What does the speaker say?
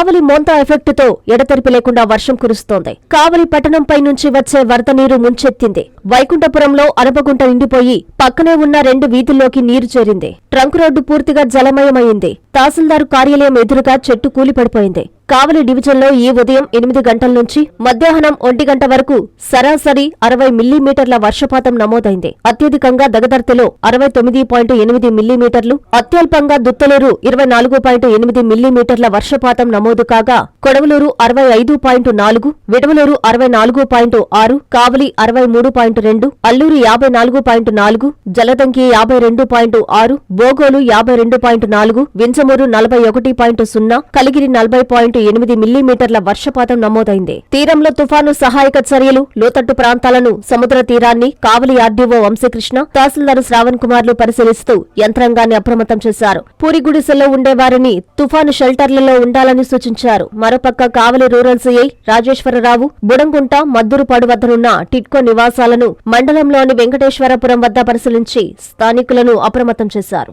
కావలి మోంతా ఎఫెక్ట్తో ఎడతెరిపి లేకుండా వర్షం కురుస్తోంది. కావలి పట్టణంపై నుంచి వచ్చే వరద నీరు ముంచెత్తింది. వైకుంఠపురంలో అనపగుంట నిండిపోయి పక్కనే ఉన్న రెండు వీధుల్లోకి నీరు చేరింది. ట్రంక్ రోడ్డు పూర్తిగా జలమయమైంది. తహసీల్దారు కార్యాలయం ఎదురుగా చెట్టు కూలిపడిపోయింది. కావలి డివిజన్లో ఈ ఉదయం ఎనిమిది గంటల నుంచి మధ్యాహ్నం ఒంటి గంట వరకు సరాసరి అరవై మిల్లీమీటర్ల వర్షపాతం నమోదైంది. అత్యధికంగా దగదర్తిలో అరవై తొమ్మిది పాయింట్ ఎనిమిది మిల్లీమీటర్లు అత్యల్పంగా దుత్తలూరు ఇరవై నాలుగు పాయింట్ ఎనిమిది మిల్లీమీటర్ల వర్షపాతం నమోదు కాగా కొడవలూరు అరవై ఐదు పాయింట్ నాలుగు విడవలూరు అరవై నాలుగు పాయింట్ ఆరు కావలి అరవై మూడు పాయింట్ రెండు అల్లూరు యాభై నాలుగు పాయింట్ నాలుగు జలదంకి యాభై రెండు పాయింట్ ఆరు బోగోలు యాభై రెండు పాయింట్ నాలుగు వింజమూరు నలభై ఒకటి పాయింట్ సున్నా కలిగిరి నలభై పాయింట్ ఎనిమిది మిల్లీమీటర్ల వర్షపాతం నమోదైంది. తీరంలో తుఫాను సహాయక చర్యలు లోతట్టు ప్రాంతాలను సముద్ర తీరాన్ని కావలి ఆర్డీఓ వంశీకృష్ణ తహసీల్దార్ శ్రావణ్ కుమార్లు పరిశీలిస్తూ యంత్రాంగాన్ని అప్రమత్తం చేశారు. పూరిగుడిసెల్లో ఉండేవారిని తుఫాను షెల్టర్లలో ఉండాలని సూచించారు. మరోపక్క కావలి రూరల్ సీఐ రాజేశ్వరరావు బుడంగుంట మద్దురుపాడు వద్దనున్న టిట్కో నివాసాలను మండలంలోని వెంకటేశ్వరపురం వద్ద పరిశీలించి స్థానికులను అప్రమత్తం చేశారు.